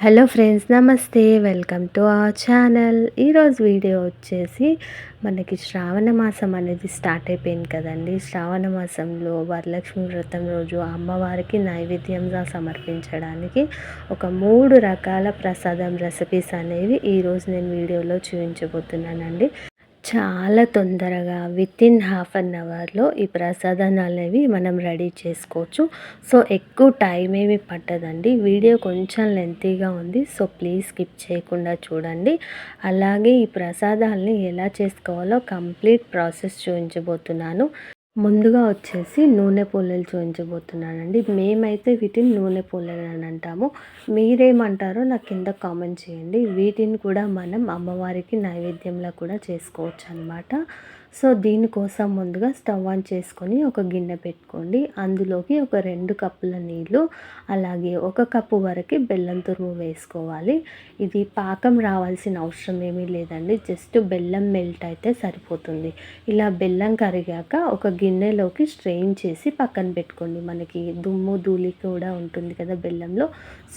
Hello friends నమస్తే. Welcome to our channel. ఈరోజు video వచ్చేసి మనకి శ్రావణ మాసం అనేది స్టార్ట్ అయిపోయింది కదండి. శ్రావణ మాసంలో వరలక్ష్మి వ్రతం రోజు అమ్మవారికి నైవేద్యంగా సమర్పించడానికి ఒక మూడు రకాల ప్రసాదం రెసిపీస్ అనేవి ఈరోజు నేను వీడియోలో చూపించబోతున్నానండి. చాలా తొందరగా విత్ ఇన్ హాఫ్ అన్ అవర్లో ఈ ప్రసాదాలు అనేవి మనం రెడీ చేసుకోవచ్చు. సో ఎక్కువ టైం ఏమి పట్టదండి. వీడియో కొంచెం లెంతీగా ఉంది. సో ప్లీజ్ స్కిప్ చేయకుండా చూడండి. అలాగే ఈ ప్రసాదాలని ఎలా చేసుకోవాలో కంప్లీట్ ప్రాసెస్ చూపించబోతున్నాను ముందుగా వచ్చేసి నూనె పొల్లలు చూపించబోతున్నానండి మేమైతే వీటిని నూనె పొల్లలు అని అంటాము. మీరేమంటారో నాకు కింద కామెంట్ చేయండి. వీటిని కూడా మనం అమ్మవారికి నైవేద్యంలో కూడా చేసుకోవచ్చు అనమాట సో దీనికోసం ముందుగా స్టవ్ ఆన్ చేసుకొని ఒక గిన్నె పెట్టుకోండి. అందులోకి ఒక రెండు కప్పుల నీళ్ళు అలాగే ఒక కప్పు వరకు బెల్లం తురుము వేసుకోవాలి. ఇది పాకం రావాల్సిన అవసరం ఏమీ లేదండి. జస్ట్ బెల్లం మెల్ట్ అయితే సరిపోతుంది. ఇలా బెల్లం కరిగాక ఒక గిన్నెలోకి స్ట్రెయిన్ చేసి పక్కన పెట్టుకోండి. మనకి దుమ్ము ధూళి కూడా ఉంటుంది కదా బెల్లంలో.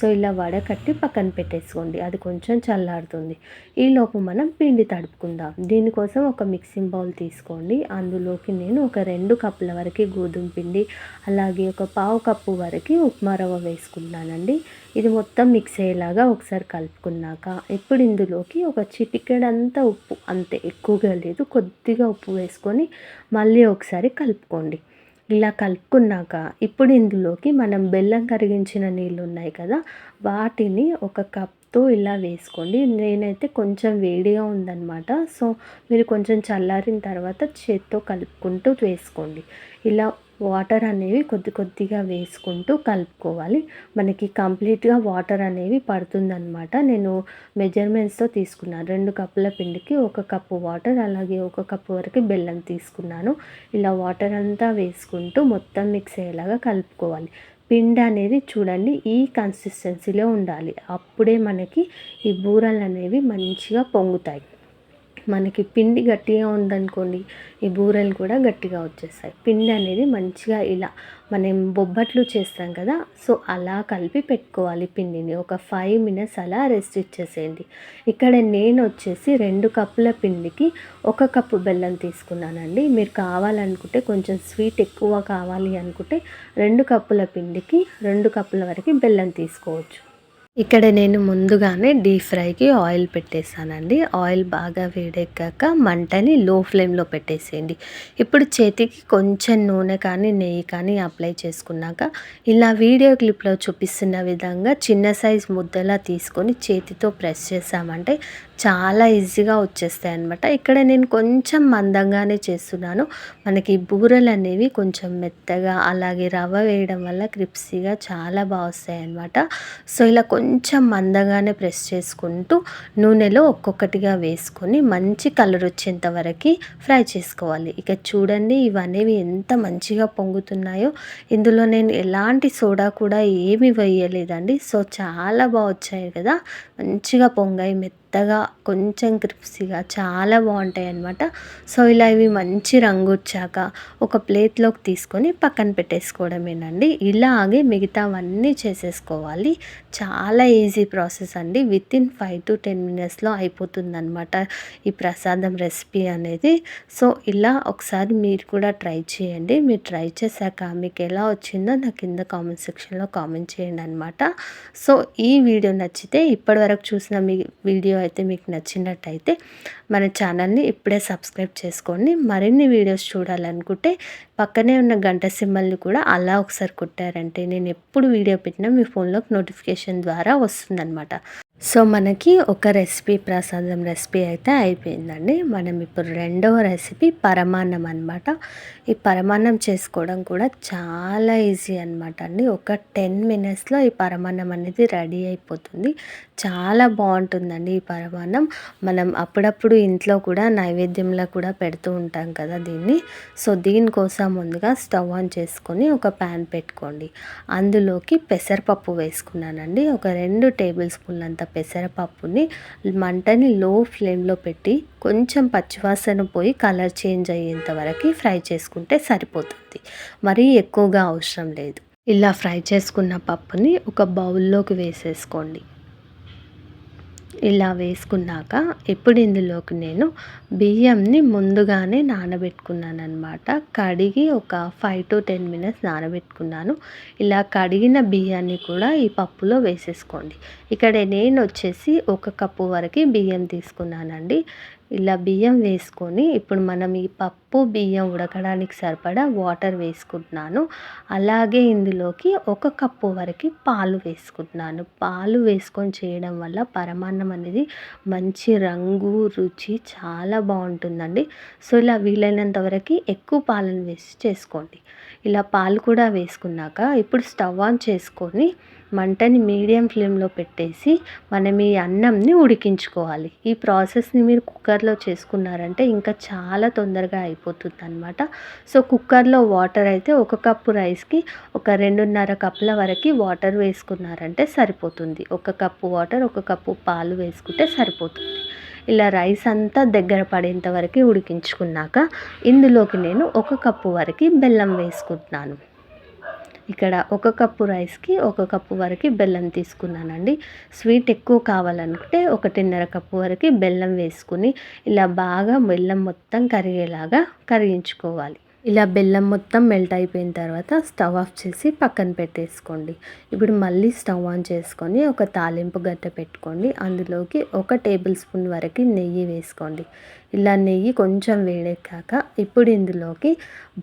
సో ఇలా వడకట్టి పక్కన పెట్టేసుకోండి. అది కొంచెం చల్లారుతుంది. ఈలోపు మనం పిండి తడుపుకుందాం. దీనికోసం ఒక మిక్సింగ్ బౌల్ తీసుకోండి. అందులోకి నేను ఒక రెండు కప్పుల వరకు గోధుమ పిండి అలాగే ఒక పావు కప్పు వరకు ఉప్మా రవ్వ వేసుకున్నానండి. ఇది మొత్తం మిక్స్ అయ్యేలాగా ఒకసారి కలుపుకున్నాక ఇప్పుడు ఇందులోకి ఒక చిటికెడంతా ఉప్పు అంతే ఎక్కువగా లేదు కొద్దిగా ఉప్పు వేసుకొని మళ్ళీ ఒకసారి కలుపుకోండి. ఇలా కలుపుకున్నాక ఇప్పుడు ఇందులోకి మనం బెల్లం కరిగించిన నీళ్ళు ఉన్నాయి కదా వాటిని ఒక కప్ తో ఇలా వేసుకోండి. నేనైతే కొంచెం వేడిగా ఉందన్నమాట. సో మీరు కొంచెం చల్లారిన తర్వాత చేత్తో కలుపుకుంటూ వేసుకోండి. ఇలా వాటర్ అనేవి కొద్ది కొద్దిగా వేసుకుంటూ కలుపుకోవాలి. మనకి కంప్లీట్గా వాటర్ అనేవి పడుతుందన్నమాట. నేను మెజర్మెంట్స్తో తీసుకున్నాను. రెండు కప్పుల పిండికి ఒక కప్పు వాటర్ అలాగే ఒక కప్పు వరకు బెల్లం తీసుకున్నాను. ఇలా వాటర్ అంతా వేసుకుంటూ మొత్తం మిక్స్ అయ్యేలాగా కలుపుకోవాలి. పిండి అనేది చూడండి ఈ కన్సిస్టెన్సీలో ఉండాలి. అప్పుడే మనకి ఈ బూరలు అనేవి మంచిగా పొంగుతాయి. మనకి పిండి గట్టిగా ఉందనుకోండి ఈ బూరెలు కూడా గట్టిగా వచ్చేస్తాయి. పిండి అనేది మంచిగా ఇలా మనం బొబ్బట్లు చేస్తాం కదా సో అలా కలిపి పెట్టుకోవాలి పిండిని. ఒక ఫైవ్ మినిట్స్ అలా రెస్ట్ ఇచ్చేసేయండి. ఇక్కడ నేను వచ్చేసి రెండు కప్పుల పిండికి ఒక కప్పు బెల్లం తీసుకున్నానండి. మీరు కావాలనుకుంటే కొంచెం స్వీట్ ఎక్కువ కావాలి అనుకుంటే రెండు కప్పుల పిండికి రెండు కప్పుల వరకు బెల్లం తీసుకోవచ్చు. ఇక్కడ నేను ముందుగానే డీప్ ఫ్రైకి ఆయిల్ పెట్టేసానండి ఆయిల్ బాగా వేడెక్కాక మంటని లో ఫ్లేమ్లో పెట్టేసేయండి. ఇప్పుడు చేతికి కొంచెం నూనె కానీ నెయ్యి కానీ అప్లై చేసుకున్నాక ఇలా వీడియో క్లిప్లో చూపిస్తున్న విధంగా చిన్న సైజ్ ముద్దలా తీసుకొని చేతితో ప్రెస్ చేసామంటే చాలా ఈజీగా వచ్చేస్తాయి అనమాట ఇక్కడ నేను కొంచెం మందంగానే చేస్తున్నాను. మనకి బూరలు అనేవి కొంచెం మెత్తగా అలాగే రవ్వ వేయడం వల్ల క్రిప్సీగా చాలా బాగా వస్తాయి అనమాట సో ఇలా కొంచెం మందంగానే ప్రెస్ చేసుకుంటూ నూనెలో ఒక్కొక్కటిగా వేసుకొని మంచి కలర్ వచ్చేంత వరకు ఫ్రై చేసుకోవాలి. ఇక చూడండి ఇవనేవి ఎంత మంచిగా పొంగుతున్నాయో. ఇందులో నేను ఎలాంటి సోడా కూడా ఏమి వేయలేదండి. సో చాలా బాగా వచ్చాయి కదా. మంచిగా పొంగాయి మెత్త మెత్తగా కొంచెం క్రిప్సీగా చాలా బాగుంటాయి అన్నమాట సో ఇలా ఇవి మంచి రంగు వచ్చాక ఒక ప్లేట్లోకి తీసుకొని పక్కన పెట్టేసుకోవడమేనండి. ఇలాగే మిగతావన్నీ చేసేసుకోవాలి. చాలా ఈజీ ప్రాసెస్ అండి. Within five to ten మినిట్స్లో అయిపోతుంది అనమాట ఈ ప్రసాదం రెసిపీ అనేది. సో ఇలా ఒకసారి మీరు కూడా ట్రై చేయండి. మీరు ట్రై చేశాక మీకు ఎలా వచ్చిందో నాకు కింద కామెంట్ సెక్షన్లో కామెంట్ చేయండి అనమాట సో ఈ వీడియో నచ్చితే ఇప్పటివరకు చూసిన మీ వీడియో అయితే మీకు నచ్చినట్టయితే మన ఛానల్ని ఇప్పుడే సబ్స్క్రైబ్ చేసుకోండి. మరిన్ని వీడియోస్ చూడాలనుకుంటే పక్కనే ఉన్న గంట సింబల్ని కూడా అలా ఒకసారి కొట్టారంటే నేను ఎప్పుడు వీడియో పెట్టినా మీ ఫోన్లోకి నోటిఫికేషన్ ద్వారా వస్తుందన్నమాట. సో మనకి ఒక రెసిపీ ప్రసాదం రెసిపీ అయితే అయిపోయిందండి. మనం ఇప్పుడు రెండవ రెసిపీ పరమాన్నం అనమాట ఈ పరమాన్నం చేసుకోవడం కూడా చాలా ఈజీ అనమాట అండి. ఒక టెన్ మినిట్స్లో ఈ పరమాన్నం అనేది రెడీ అయిపోతుంది. చాలా బాగుంటుందండి ఈ పరమాన్నం. మనం అప్పుడప్పుడు ఇంట్లో కూడా నైవేద్యంలో కూడా పెడుతూ ఉంటాం కదా దీన్ని. సో దీనికోసం ముందుగా స్టవ్ ఆన్ చేసుకొని ఒక ప్యాన్ పెట్టుకోండి. అందులోకి పెసరపప్పు వేసుకున్నానండి. ఒక రెండు టేబుల్ స్పూన్లంత పెసరపప్పుని మంటని లో ఫ్లేమ్లో పెట్టి కొంచెం పచ్చివాసన పోయి కలర్ చేంజ్ అయ్యేంత వరకు ఫ్రై చేసుకుంటే సరిపోతుంది. మరీ ఎక్కువగా అవసరం లేదు. ఇలా ఫ్రై చేసుకున్న పప్పుని ఒక బౌల్లోకి వేసేసుకోండి. ఇలా వేసుకున్నాక ఇప్పుడు ఇందులోకి నేను బియ్యంని ముందుగానే నానబెట్టుకున్నాను అనమాట కడిగి ఒక ఫైవ్ టు టెన్ మినిట్స్ నానబెట్టుకున్నాను. ఇలా కడిగిన బియ్యాన్ని కూడా ఈ పప్పులో వేసేసుకోండి. ఇక్కడ నేను వచ్చేసి ఒక కప్పు వరకు బియ్యం తీసుకున్నానండి. ఇలా బియ్యం వేసుకొని ఇప్పుడు మనం ఈ పప్పు బియ్యం ఉడకడానికి సరిపడా వాటర్ వేసుకుంటున్నాను. అలాగే ఇందులోకి ఒక కప్పు వరకు పాలు వేసుకుంటున్నాను. పాలు వేసుకొని చేయడం వల్ల పరమాన్నం అనేది మంచి రంగు రుచి చాలా బాగుంటుందండి. సో ఇలా వీలైనంత వరకు ఎక్కువ పాలను వేసి చేసుకోండి. ఇలా పాలు కూడా వేసుకున్నాక ఇప్పుడు స్టవ్ ఆన్ చేసుకొని మంటని మీడియం ఫ్లేమ్లో పెట్టేసి మనం ఈ అన్నంని ఉడికించుకోవాలి. ఈ ప్రాసెస్ని మీరు కుక్కర్లో చేసుకున్నారంటే ఇంకా చాలా తొందరగా అయిపోతుంది అనమాట సో కుక్కర్లో వాటర్ అయితే ఒక కప్పు రైస్కి ఒక రెండున్నర కప్పుల వరకు వాటర్ వేసుకున్నారంటే సరిపోతుంది. ఒక కప్పు వాటర్ ఒక కప్పు పాలు వేసుకుంటే సరిపోతుంది. ఇలా రైస్ అంతా దగ్గర పడేంత వరకు ఉడికించుకున్నాక ఇందులోకి నేను ఒక కప్పు వరకు బెల్లం వేసుకుంటున్నాను. ఇక్కడ ఒక కప్పు రైస్కి ఒక కప్పు వరకు బెల్లం తీసుకున్నానండి. స్వీట్ ఎక్కువ కావాలనుకుంటే ఒకటిన్నర కప్పు వరకు బెల్లం వేసుకుని ఇలా బాగా బెల్లం మొత్తం కరిగేలాగా కరిగించుకోవాలి. ఇలా బెల్లం మొత్తం మెల్ట్ అయిపోయిన తర్వాత స్టవ్ ఆఫ్ చేసి పక్కన పెట్టేసుకోండి. ఇప్పుడు మళ్ళీ స్టవ్ ఆన్ చేసుకొని ఒక తాలింపు గట్ట పెట్టుకోండి. అందులోకి ఒక టేబుల్ స్పూన్ వరకు నెయ్యి వేసుకోండి. ఇలా నెయ్యి కొంచెం వేడెక్కాక ఇప్పుడు ఇందులోకి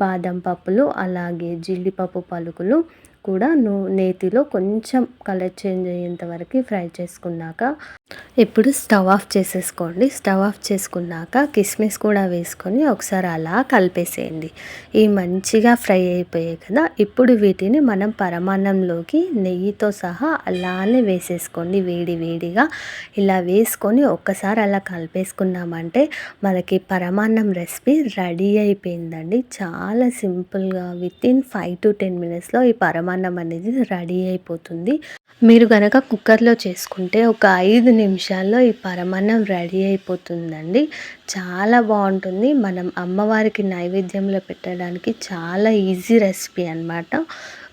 బాదం పప్పులు అలాగే జీడిపప్పు పలుకులు కూడా నూ నేతిలో కొంచెం కలర్ చేంజ్ అయ్యేంత వరకు ఫ్రై చేసుకున్నాక ఇప్పుడు స్టవ్ ఆఫ్ చేసేసుకోండి. స్టవ్ ఆఫ్ చేసుకున్నాక కిస్మిస్ కూడా వేసుకొని ఒకసారి అలా కలిపేసేయండి. ఇవి మంచిగా ఫ్రై అయిపోయాయి కదా. ఇప్పుడు వీటిని మనం పరమాన్నంలోకి నెయ్యితో సహా అలానే వేసేసుకోండి. వేడి వేడిగా ఇలా వేసుకొని ఒక్కసారి అలా కలిపేసుకున్నామంటే మనకి పరమాన్నం రెసిపీ రెడీ అయిపోయిందండి. చాలా సింపుల్గా within five to ten మినిట్స్లో ఈ పరమాన్నం అనేది రెడీ అయిపోతుంది. మీరు కనుక కుక్కర్లో చేసుకుంటే ఒక ఐదు నిమిషాల్లో ఈ పరమాన్నం రెడీ అయిపోతుందండి. చాలా బాగుంటుంది. మనం అమ్మవారికి నైవేద్యంలో పెట్టడానికి చాలా ఈజీ రెసిపీ అనమాట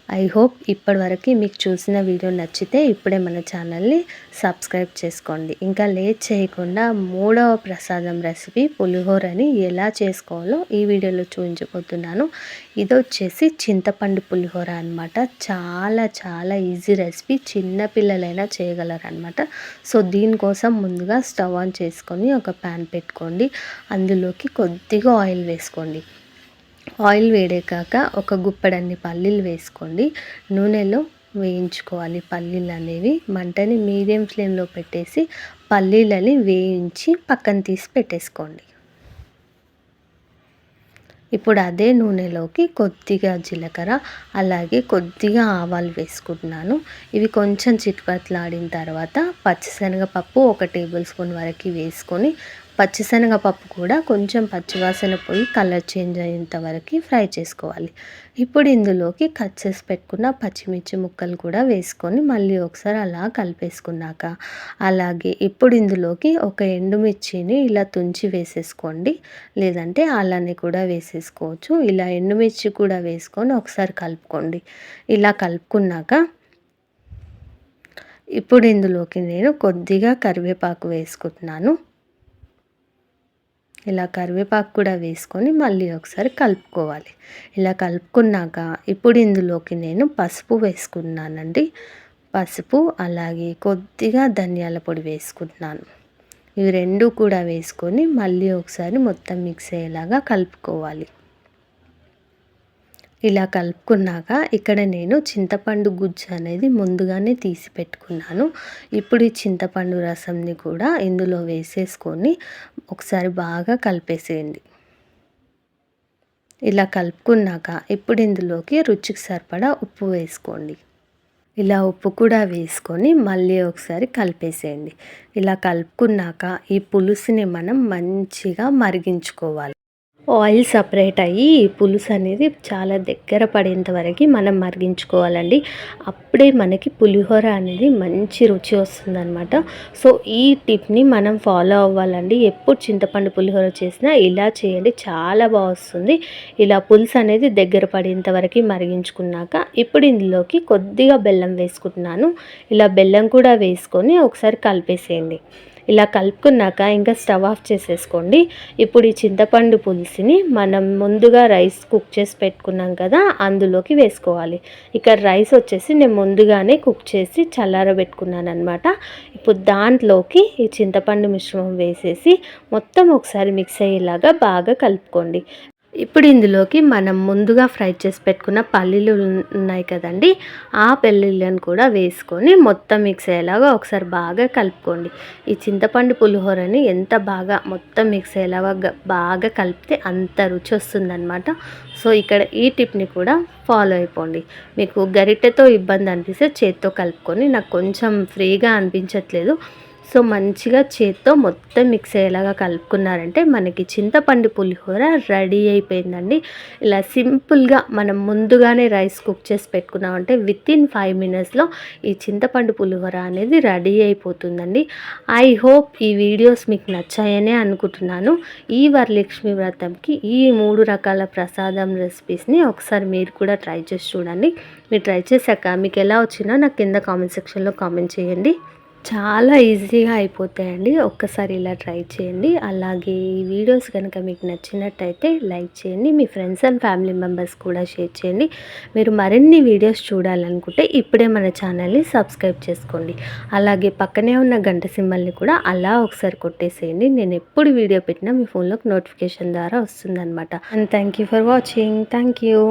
ఐ హోప్ ఇప్పటివరకు మీకు చూసిన వీడియో నచ్చితే ఇప్పుడే మన ఛానల్ని సబ్స్క్రైబ్ చేసుకోండి. ఇంకా లేట్ చేయకుండా మూడవ ప్రసాదం రెసిపీ పులిహోరని ఎలా చేసుకోవాలో ఈ వీడియోలో చూపించబోతున్నాను. ఇది వచ్చేసి చింతపండు పులిహోర అనమాట చాలా చాలా ఈజీ రెసిపీ చిన్నపిల్లలైనా చేయగలరనమాట సో దీనికోసం ముందుగా స్టవ్ ఆన్ చేసుకొని ఒక ప్యాన్ పెట్టుకోండి. అందులోకి కొద్దిగా ఆయిల్ వేసుకోండి. ఆయిల్ వేడెక్కాక ఒక గుప్పెడన్ని పల్లీలు వేసుకోండి. నూనెలో వేయించుకోవాలి పల్లీలు అనేవి. మంటని మీడియం ఫ్లేమ్లో పెట్టేసి పల్లీలని వేయించి పక్కన తీసి పెట్టేసుకోండి. ఇప్పుడు అదే నూనెలోకి కొద్దిగా జీలకర్ర అలాగే కొద్దిగా ఆవాలు వేసుకుంటున్నాను. ఇవి కొంచెం చిట్పట్లాడిన తర్వాత పచ్చిశనగపప్పు ఒక టేబుల్ స్పూన్ వరకు వేసుకొని పచ్చిశనగపప్పు కూడా కొంచెం పచ్చివాసన పోయి కలర్ చేంజ్ అయ్యేంత వరకు ఫ్రై చేసుకోవాలి. ఇప్పుడు ఇందులోకి కట్ చేసి పెట్టుకున్న పచ్చిమిర్చి ముక్కలు కూడా వేసుకొని మళ్ళీ ఒకసారి అలా కలిపేసుకున్నాక అలాగే ఇప్పుడు ఇందులోకి ఒక ఎండుమిర్చిని ఇలా తుంచి వేసేసుకోండి. లేదంటే అలానే కూడా వేసేసుకోవచ్చు. ఇలా ఎండుమిర్చి కూడా వేసుకొని ఒకసారి కలుపుకోండి. ఇలా కలుపుకున్నాక ఇప్పుడు ఇందులోకి నేను కొద్దిగా కరివేపాకు వేసుకుంటున్నాను. ఇలా కరివేపాకు కూడా వేసుకొని మళ్ళీ ఒకసారి కలుపుకోవాలి. ఇలా కలుపుకున్నాక ఇప్పుడు ఇందులోకి నేను పసుపు వేసుకున్నానండి. పసుపు అలాగే కొద్దిగా ధనియాల పొడి వేసుకుంటున్నాను. ఇవి రెండు కూడా వేసుకొని మళ్ళీ ఒకసారి మొత్తం మిక్స్ అయ్యేలాగా కలుపుకోవాలి. ఇలా కలుపుకున్నాక ఇక్కడ నేను చింతపండు గుజ్జు అనేది ముందుగానే తీసి పెట్టుకున్నాను. ఇప్పుడు ఈ చింతపండు రసంని కూడా ఇందులో వేసేసుకొని ఒకసారి బాగా కలిపేసేయండి. ఇలా కలుపుకున్నాక ఇప్పుడు ఇందులోకి రుచికి సరిపడా ఉప్పు వేసుకోండి. ఇలా ఉప్పు కూడా వేసుకొని మళ్ళీ ఒకసారి కలిపేసేయండి. ఇలా కలుపుకున్నాక ఈ పులుసుని మనం మంచిగా మరిగించుకోవాలి. ఆయిల్ సపరేట్ అయ్యి పులుసు అనేది చాలా దగ్గర పడేంత వరకు మనం మరిగించుకోవాలండి. అప్పుడే మనకి పులిహోర అనేది మంచి రుచి వస్తుందన్నమాట. సో ఈ టిప్ని మనం ఫాలో అవ్వాలండి. ఎప్పుడు చింతపండు పులిహోర చేసినా ఇలా చేయండి చాలా బాగా వస్తుంది. ఇలా పులుసు అనేది దగ్గర పడేంత వరకు మరిగించుకున్నాక ఇప్పుడు ఇందులోకి కొద్దిగా బెల్లం వేసుకుంటున్నాను. ఇలా బెల్లం కూడా వేసుకొని ఒకసారి కలిపేసేయండి. ఇలా కలుపుకున్నాక ఇంకా స్టవ్ ఆఫ్ చేసేసుకోండి. ఇప్పుడు ఈ చింతపండు పులుసుని మనం ముందుగా రైస్ కుక్ చేసి పెట్టుకున్నాం కదా అందులోకి వేసుకోవాలి. ఇక్కడ రైస్ వచ్చేసి నేను ముందుగానే కుక్ చేసి చల్లారబెట్టుకున్నాను అనమాట ఇప్పుడు దాంట్లోకి ఈ చింతపండు మిశ్రమం వేసేసి మొత్తం ఒకసారి మిక్స్ అయ్యేలాగా బాగా కలుపుకోండి. ఇప్పుడు ఇందులోకి మనం ముందుగా ఫ్రై చేసి పెట్టుకున్న పల్లీలు ఉన్నాయి కదండి ఆ పల్లీలను కూడా వేసుకొని మొత్తం మిక్స్ అయ్యేలాగా ఒకసారి బాగా కలుపుకోండి. ఈ చింతపండు పులిహోరని ఎంత బాగా మొత్తం మిక్స్ అయ్యేలాగా బాగా కలిపితే అంత రుచి వస్తుందన్నమాట. సో ఇక్కడ ఈ టిప్ని కూడా ఫాలో అయిపోండి. మీకు గరిటెతో ఇబ్బంది అనిపిస్తే చేత్తో కలుపుకొని నాకు కొంచెం ఫ్రీగా అనిపించట్లేదు. సో మంచిగా చేత్తో మొత్తం మిక్స్ అయ్యేలాగా కలుపుకున్నారంటే మనకి చింతపండు పులిహోర రెడీ అయిపోయిందండి. ఇలా సింపుల్గా మనం ముందుగానే రైస్ కుక్ చేసి పెట్టుకున్నామంటే విత్ ఇన్ ఫైవ్ మినిట్స్లో ఈ చింతపండు పులిహోర అనేది రెడీ అయిపోతుందండి. ఐ హోప్ ఈ వీడియోస్ మీకు నచ్చాయనే అనుకుంటున్నాను. ఈ వరలక్ష్మి వ్రతంకి ఈ మూడు రకాల ప్రసాదం రెసిపీస్ని ఒకసారి మీరు కూడా ట్రై చేసి చూడండి. మీరు ట్రై చేశాక మీకు ఎలా వచ్చినా నాకు కింద కామెంట్ సెక్షన్లో కామెంట్ చేయండి. చాలా ఈజీగా అయిపోతాయండి. ఒక్కసారి ఇలా ట్రై చేయండి. అలాగే ఈ వీడియోస్ కనుక మీకు నచ్చినట్టయితే లైక్ చేయండి. మీ ఫ్రెండ్స్ అండ్ ఫ్యామిలీ మెంబర్స్ కూడా షేర్ చేయండి. మీరు మరిన్ని వీడియోస్ చూడాలనుకుంటే ఇప్పుడే మన ఛానల్ని సబ్స్క్రైబ్ చేసుకోండి. అలాగే పక్కనే ఉన్న గంట సింబల్ని కూడా అలా ఒకసారి కొట్టేసేయండి. నేను ఎప్పుడు వీడియో పెట్టినా మీ ఫోన్లోకి నోటిఫికేషన్ ద్వారా వస్తుందన్నమాట. And thank you for watching. Thank you.